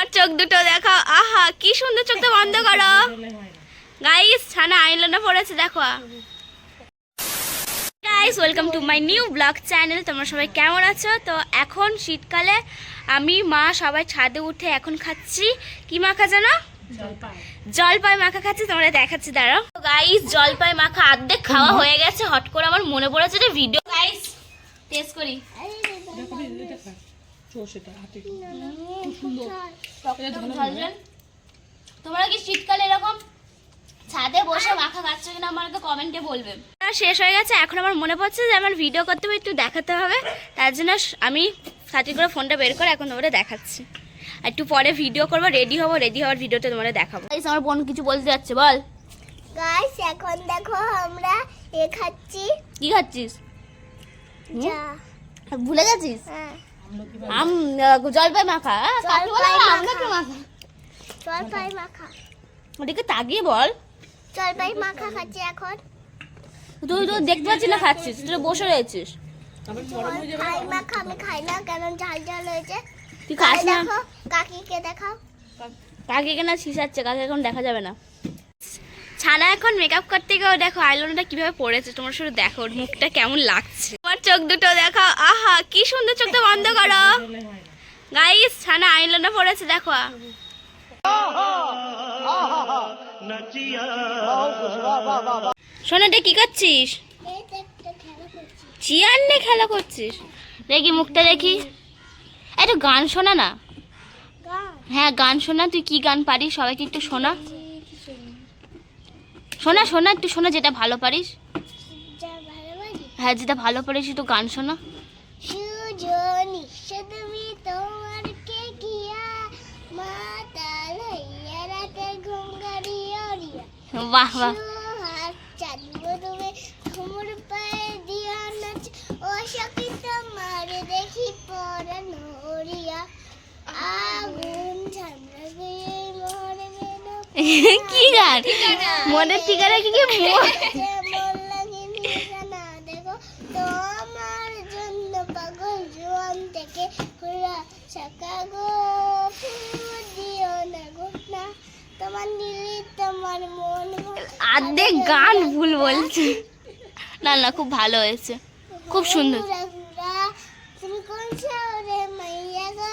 আমার চোখ দুটো দেখো। আহা, কি সুন্দর চোখটা বন্ধ করো। গাইস ছানা আইলানা পড়েছে, দেখো। Guys welcome to my new blog channel তোমরা সবাই কেমন আছো? তো এখন শীতকালে আমি, মা সবাই ছাদে উঠে এখন খাচ্ছি। কি মাখা জানো? জলপাই মাখা খাচ্ছি, তোমরা দেখাচ্ছি, দাঁড়াও। গাইস জলপাই মাখা অর্ধেক খাওয়া হয়ে গেছে। হট করে আমার মনে পড়েছে যে ভিডিও গাইস টেস্ট করি। তোমরা কি শীতকালে এরকম ছাদে বসে মাখা খাচ্ছ কিনা আমাকে কমেন্টে বলবে। শেষ হয়ে গেছে এখন আমার মনে পড়ছে যে আমার ভিডিও করতে হবে একটু দেখাতে হবে। তার জন্য আমি সাথে করে ফোনটা বের করে এখন তোমাদের দেখাচ্ছি। আর একটু পরে ভিডিও করব রেডি হব রেডি হওয়ার ভিডিওটা তোমাদের দেখাবো। আমার বোন কিছু বলতে যাচ্ছে বল। গাইস এখন দেখো আমরা এ খাচ্ছি। কি খাচ্ছিস? ভুলে গেছিস? হ্যাঁ। আম জলপাই মাখা জলপাই আমরা মাখা। মাখা? জলপাই মাখা। ওদিকে তাকিয়ে বল। জলপাই মাখা খাচ্ছি এখন। তুই তো দেখতে পাচ্ছিস না খাচ্ছিস? তুই বসে রয়েছিস। জলপাই মাখা আমি খাই না কেন ঝাল ঝাল হয়েছে। তুই খাস না। কাকিকে দেখাও। কাকে কেনা শিশাচ্ছে কাকে এখন দেখা যাবে না। ছানা এখন মেকআপ করতে গিয়েও দেখো আইলাইনারটা কীভাবে পড়েছে? তোমার শুধু দেখো মুখটা কেমন লাগছে। তোমার চোখ দুটো দেখো। আহা, কি সুন্দর চোখটা বন্ধ করো। গাইস ছানা আইলাইনার পড়েছে, দেখো। সোনাটা কি করছিস? চেয়ার নিয়ে খেলা করছিস? দেখি মুখটা দেখি। একটু গান শোনা না? হ্যাঁ গান শোনা, তুই কি গান পারিস? সবাইকে একটু শোনা। শোনা শোনা, একটু শোনা, যেটা ভালো পারিস। হ্যাঁ যেটা ভালো পারিস একটু গান শোনা। সুজনি সদমি তোমার কে কিয়া মাতা লইয়া রাতে বাহ বাহ। চাঁদবো তুমি ঘুমুর পায়ে দিয়া নাচ ও সখী তোমার দেখি পরানো আগুন ঝামরা গিয়ে মরে কি গান? মনের ঠিকানা? কি কি মো- যেমন লাগে নিশানা দেখো তোমার জন্য পাগল জোয়ান থেকে ঘোরা শাখা গো ফুল দিও না গো না তোমার নীলি তোমার মন আর্ধেক গান ভুল বলছে না না খুব ভালো হয়েছে খুব সুন্দর। ঘুরা ঘুরা, তুমি কোন শহরে মাইয়া গো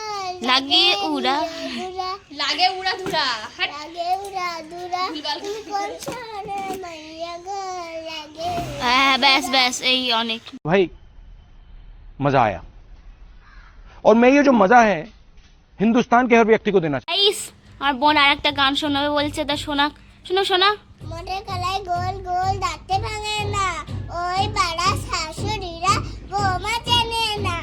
লাগিয়ে উড়া। ঘুরা, লাগে উড়া ধুরা লাগে উড়া দুরা তুমি কোন শহরে মাইয়া গো লাগে উড়া হ্যাঁ ব্যাস ব্যাস এই অনেক भाई मजा आया और मैं ये जो मजा है हिंदुस्तान के हर व्यक्ति को देना গাইস আমার বোন আর একটা গান শোনাবে বলছে তা শোনা শোনো শোনা মোটে কলাই গোল গোল দাঁতে ভাঙে না। ওই পাড়া শাশুড়িরা বৌমা চেনে না।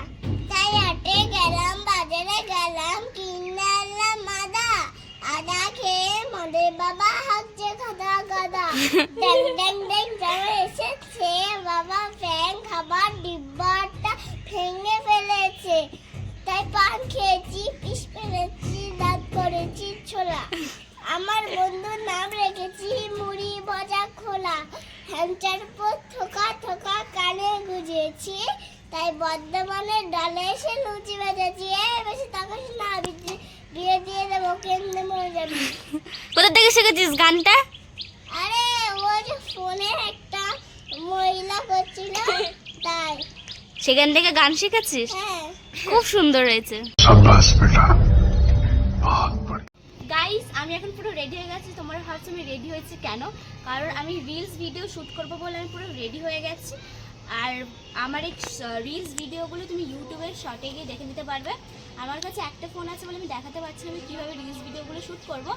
তাই হাটে গেলাম, বাজারে গেলাম, কিনে আনলাম আদা। আদা খেয়ে মদের বাবা হচ্ছে খাদা গাদা। ড্যাং ড্যাং ড্যাং যারা এসেছে। বাবা ফ্যান খাবার, ডিব্বাটা ভেঙে ফেলেছে। তাই পান খেয়েছি পিস ফেলেছি। হ্যাংচার পর থোকা থোকা কানে গুজেছি তাই বর্ধমানের ডালে এসে লুচি বেজেছি এ বেশি তাকাস না বিয়ে- দিয়ে দেবো কেন্দ্রে মরে যাবি? কোথা থেকে শিখেছিস গানটা? আরে ও যে ফোনে একটা মহিলা করছিল তাই। সেখান থেকে গান শিখেছিস? হ্যাঁ। খুব সুন্দর হয়েছে। রেডি হয়ে গেছি। তোমরা ভাবছ আমি রেডি হয়েছি কেন? কারণ আমি রিলস ভিডিও শ্যুট করব বলে আমি পুরো রেডি হয়ে গেছি। আর আমার এই রিলস ভিডিওগুলো তুমি ইউটিউবের শর্টে গিয়ে দেখে নিতে পারবে। আমার কাছে একটা ফোন আছে বলে আমি দেখাতে পারছি আমি কীভাবে রিলস ভিডিওগুলো শ্যুট করব।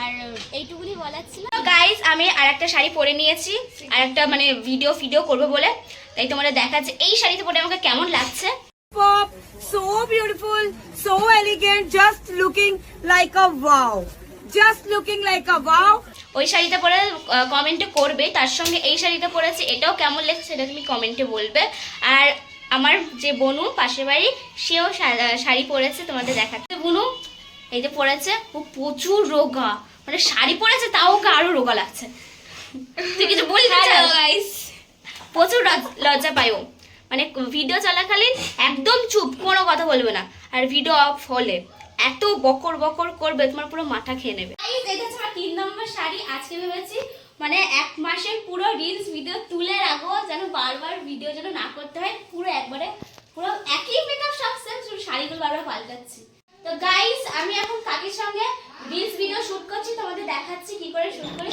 আর এইটুকুনি বলার ছিল। গাইস আমি আর একটা শাড়ি পরে নিয়েছি। আর একটা মানে ভিডিও ভিডিও করব বলে। তাই তোমাদের দেখাচ্ছে। এই শাড়িতে পরে আমাকে কেমন লাগছে? Pop, so beautiful, so elegant, just looking like a wow. Just looking like a wow. ওই শাড়িটা পরে কমেন্টে করবে। তার সঙ্গে এই শাড়িটা পরেছে এটাও কেমন লেগেছে সেটা তুমি কমেন্টে বলবে। আর আমার যে বনু পাশের বাড়ি সেও শাড়ি পরেছে তোমাদের দেখাচ্ছে। বনু এই যে পরেছে ও প্রচুর রোগা। মানে শাড়ি পরেছে তাও ওকে আরও রোগা লাগছে। তুই কিছু চাস প্রচুর লজ্জা পাই ও। মানে ভিডিও চলাকালীন একদম চুপ কোনো কথা বলবে না। আর ভিডিও অফ হলে। এত বকর বকর করবে, তোমার পুরো মাথা খেয়ে নেবে। মানে এক মাসের পুরো রিলস ভিডিও তুলে রাখব, যেন বারবার ভিডিও যেন না করতে হয়, পুরো একবারে, পুরো একই মেকআপ সব সেম শুধু শাড়িগুলো বারবার পাল্টাচ্ছি। তো গাইস আমি এখন কাকির সঙ্গে রিলস ভিডিও শুট করছি, তোমাদের দেখাচ্ছি কি করে শুট করি।